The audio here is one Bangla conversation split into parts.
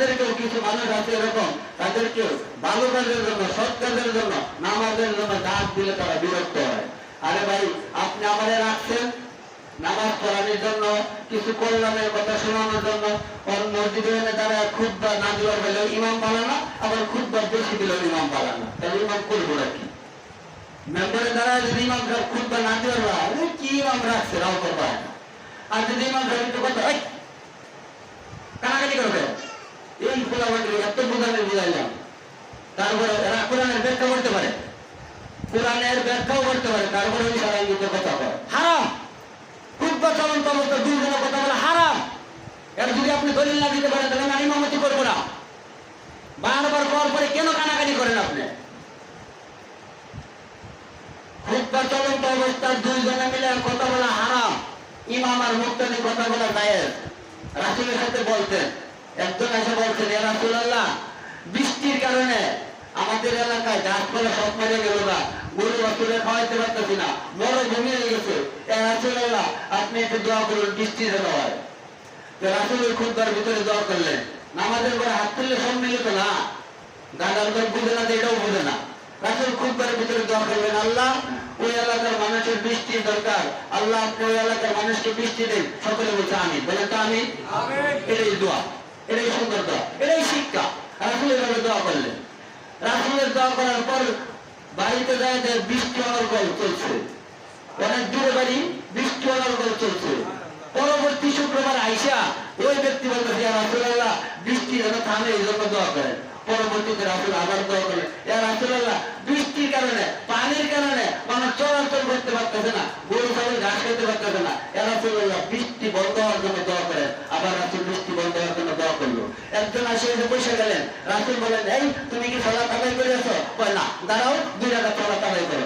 আপনাদেরকেও কিছু মানুষ আছে এরকম তাদেরকে ভালো কাজের জন্য সৎ কাজের জন্য নামাজের জন্য ডাক দিলে তারা বিরক্ত হয়। আরে ভাই আপনি আমাদের রাখছেন নামাজ পড়ানোর জন্য কিছু কল্যাণের কথা শোনানোর জন্য। ওর মসজিদে এনে তারা খুদ্া না দেওয়ার বেলেও ইমাম বানানো আবার খুদ্া বেশি দিলেও ইমাম বানানো তাহলে ইমাম করব নাকি? মেম্বারে দ্বারা যদি ইমাম সাহেব খুদ্া না দেওয়ার বা, কি ইমাম রাখছে রাও করবা আর যদি ইমাম সাহেব একটু কথা কানাকাটি করবে। এই বাটি এত বোঝালে বুঝাইলাম। তারপরে এরা কোরআনের ব্যাখ্যা করতে পারে। কোরআনের ব্যাখ্যাও করতে পারে, তারপরে ওই সারা ইঙ্গিতে কথা কয়। হারাম। খুব চলন্ত অবস্থা, দুইজনের কথা বলে হারাম। এর যদি আপনি দলিল না দিতে পারেন, তাহলে আমি ইমামতি করব না। বারবার পর পরে কেন কানাকানি করেন আপনি? খুব চলন্ত অবস্থায় দুইজনে মিলে কথা বলা হারাম। ইমাম আর মুক্তানি কথা বলা দায়ের রাসুলের সাথে বলতেন একজন এসে বলছেন এ রাসুল্লাহ বৃষ্টির কারণে আমাদের এলাকায় গাছপালা সব মেরে গেল না। গরু বাছুরে খাওয়াইতে পারতেছি না বড় জমি হয়ে গেছে। এ রাসুল্লাহ আপনি একটু দোয়া করুন বৃষ্টি যেন হয়। তো রাসুলের খুদ্বার ভিতরে দোয়া করলেন। নামাজের পরে হাত তুললে সব মিলিত না? দাদার দল বুঝে না এটাও বুঝে না। রাসুল খুদ্বারের ভিতরে দোয়া করলেন আল্লাহ ওই এলাকার মানুষের বৃষ্টির দরকার। আল্লাহ আপনি ওই এলাকার মানুষকে বৃষ্টি দেন। সকলে বলছে আমি বলেন তো আমি এটাই দোয়া। এটাই সুন্দর দোয়া, এটাই শিক্ষা। রাসুল এভাবে দোয়া করলেন। রাসুলের দোয়া করার পর বাড়িতে যায় বৃষ্টি অনর্গল চলছে। অনেক দূরে বাড়ি বৃষ্টি অনর্গল চলছে। পরবর্তী শুক্রবার আইসা ওই ব্যক্তি বলতেছে রাসুল্লাহ বৃষ্টি যেন থামে, এই জন্য দোয়া করেন। পরবর্তীতে রাসুল আবার দোয়া করেন ইয়া রাসুল্লাহ বৃষ্টির কারণে, পানির কারণে মানুষ চলাচল করতে পারতেছে না, গরু, ছাগল, ঘাস খেতে পারতেছে না। ইয়া রাসুল্লাহ বৃষ্টি বন্ধ হওয়ার জন্য দোয়া করেন। আবার রাসুল বৃষ্টি বন্ধ একজন আসে, এসে বসে গেলেন। রাসুল বলেন এই, তুমি কি সলা তালাই করে আছো বলে না। দাঁড়াও, দুই টাকা সলা তালাই করো।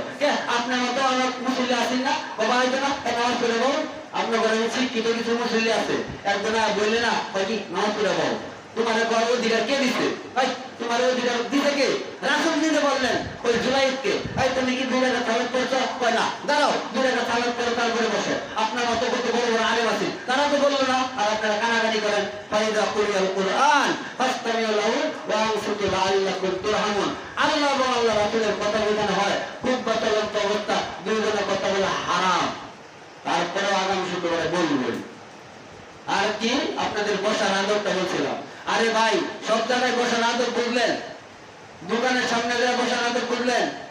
আপনার মতো আমার মুসল্লি আসেন না? বাবা হয়তো না নামাজ পড়ে বল আপনার ঘরে শিক্ষিত কিছু মুসল্লি আছে? একজন বললে না। হয় কি, নামাজ পড়ে বল তোমার বড় অধিকার কে দিচ্ছে ভাই তোমার অধিকার দিতে কে? রাসুল দিতে বললেন। ওই জুলাইদকে? এই, তুমি কি দুই টাকা সালাদ করছ কয়, না। দাঁড়াও, দুই টাকা সালাদ করো তারপরে বসে আপনার মতো কত বড় বড় আলেম আছে তারা তো বলল, না। আর আপনারা কানাকানি করেন, ফাইদা কুরিয়াল কুরআন, ফাস্তামিউ লাহু ওয়া আনসিতু লাআল্লাকুম তুরহামুন। আল্লাহ এবং আল্লাহ রাসূলের কথা বোঝানো হয়, খুব বাতাবন্ত অবস্থা, দুইজনের কথা বলা হারাম। তারপরে আগামী শুক্রবারে বলব আর কি? আপনাদের বসার আদরটা বলছিলাম। আরে ভাই, সব জায়গায় বসার আদর বুঝলেন? দোকানের সামনে আদর করলেন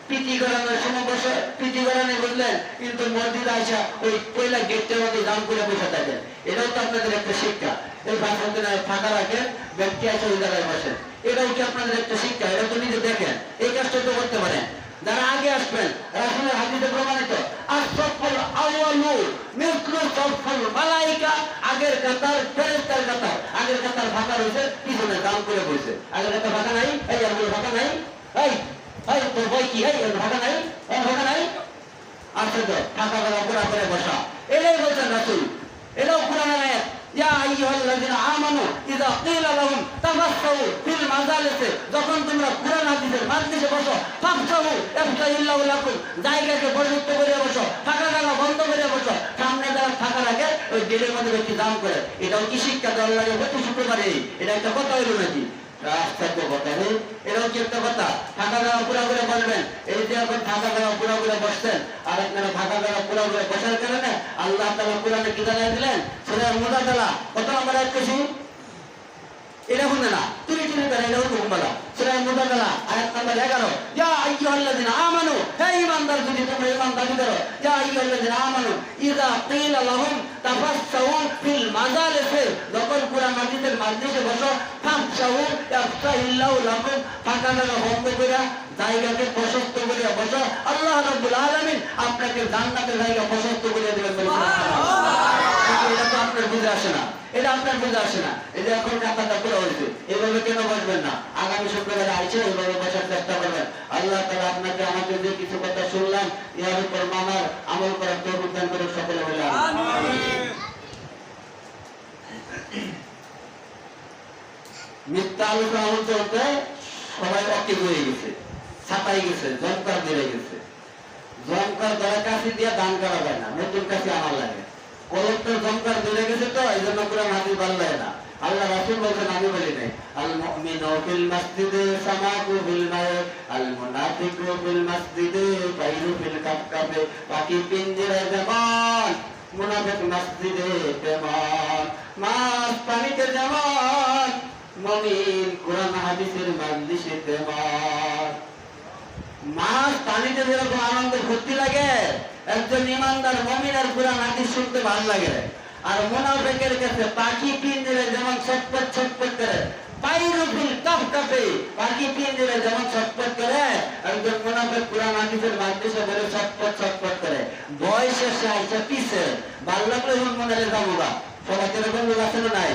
পিটি করানোর সময় বসে পিটি করানো বুঝলেন কিন্তু মসজিদ আইসা ওই কয়লা গেটের মধ্যে দাম করে বসে থাকেন এটাও তো আপনাদের একটা শিক্ষা। এই ভাষণ ফাঁকা রাখেন ব্যক্তি আছে ওই জায়গায় বসেন এটাও কি আপনাদের একটা শিক্ষা? এটা তো নিজে দেখেন। এই কাজটা তো করতে পারেন। যারা আগে আসবেন রাসুলের হাদিসে প্রমাণিত। আসফল আউয়ালু মিসলু সফল মালাইকা। আগের কাতার, ফেরেশতার কাতার। আগের কাতার ফাঁকা রয়েছে, পিছনে দাম করে বসে। আগের কাতার ফাঁকা নাই, এই আর ফাঁকা নাই। এই এই, তোর বই কি? এই ফাঁকা নাই? এই ফাঁকা নাই? তো, ফাঁকা করা পুরা করে বসা। এটাই বলছেন রাসুল এটাও যখন তোমরা কুরআন হাদিসের মাজলিসে বসো, ফাফসাহু ইফতাহিল্লাহু লাকুম, জায়গাকে পরিশুদ্ধ করে বসো, ফাঁকা জায়গা বন্ধ করে বসো, সামনে যারা ফাঁকা রাখে, ওই গেটের মধ্যে ব্যক্তি দাম করে। এটাও কি শিক্ষা দেওয়ার লাগে? প্রতি শুক্রবারে এটা একটা কথা হইল নাকি? আশ্চর্য কথা রে এটাও কি একটা কথা ফাঁকা জায়গা পুরা করে বলবেন। এই যে এখন ফাঁকা জায়গা পুরা করে বসছেন, আর আপনারা ফাঁকা জায়গা পুরা করে বসার কারণে আল্লাহ তালা কোরআনে কি জানাই দিলেন? সেটা মোটা তালা কত নম্বর এক কেছি এটা শুনে না তুমি তুমি করে এটা হুকুম বলা। মোটা তালা আয়াত যখন কোরআন হাদিসের মাজলিসে করে করে আল্লাহ আপনাকে করে এটা আপনার না। এটা এখন পুরো হয়েছে, এভাবে কেন বসবেন না? আগামী শুক্রবারে আইসে এইভাবে বসার চেষ্টা করবেন। আল্লাহ তালা আপনাকে আমাকে কিছু কথা শুনলাম ইহার উপর মামার আমল করার তোর উদ্যান করে সকলে বলে মিথ্যা আলোচনা আমল চলতে সবাই অকেজ হয়ে গেছে ছাপাই গেছে জমকার বেড়ে গেছে। জমকার দ্বারা কাছে দিয়ে দান করা যায় না, নতুন কাছে আমার লাগে। কলকটার জমকার বেড়ে গেছে তো এই জন্য কোরআন হাদিস ভালো লাগে না। আল্লাহ রাসূল বলেন আমি বলি নাই আল মুমিনু ফিল মসজিদে সামাকু ফিল মায়ে আল মুনাফিকু ফিল মসজিদে বাইরু ফিল কাফকাফে পাখি পিঞ্জিরে যেমন মুনাফিক মসজিদে তেমন মাছ পানিতে যেমন মুমিন কোরআন হাদিসের মজলিসে তেমন মাছ, পানিতে যেরকম আনন্দ ফুর্তি লাগে, একজন ইমানদার মমিনের কোরআন হাদিস শুনতে ভালো লাগে। আর মুনাফিকের কাছে পাখি পিঞ্জিরে যেমন ছটপট ছটপট করে পাইরুফিল কাপ কাপে, পাখি পিঞ্জিরে যেমন ছটপট করে, একজন মুনাফিক কোরআন হাদিসের মাধ্যমে বলে ছটপট ছটপট করে। বয়স শেষে আইসা পিছে, ভালো লাগলে মনে যাব গা সবাই কীরকম লোক আছে নাই।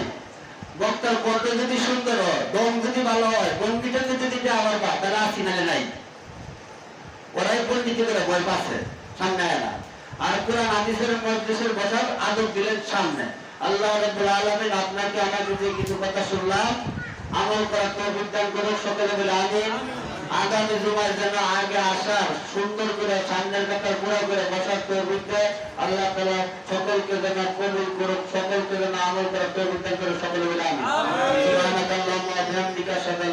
বক্তার কথা যদি সুন্দর হয়, দম যদি ভালো হয় বন্দিটা যদি আবার পা তারা আসি নালে নাই। ওরাই পন্ডিত করে বই পাচ্ছে, সামনে না। আর কোরআন, হাদিসের, মজলিসের বসার আদব দিলেন সামনে। আল্লাহ রাব্বুল আলামিন আপনাকে আমাকে যে কিছু কথা শুনলাম, আমল করার তৌফিক দান করুন, সকলে বলে আমিন। আগামী জুমার জন্য আগে আসার সুন্দর করে সামনের কথা পুরো করে বসার দেয় আল্লাহ তাআলা সকলকে যেন কবুল করুক সকলকে যেন আমল তৌফিক দান করুক সকলে বলে আমিন। সুবহানাকাল্লাহুম্মা ওয়া বিহামদিকা আশহাদু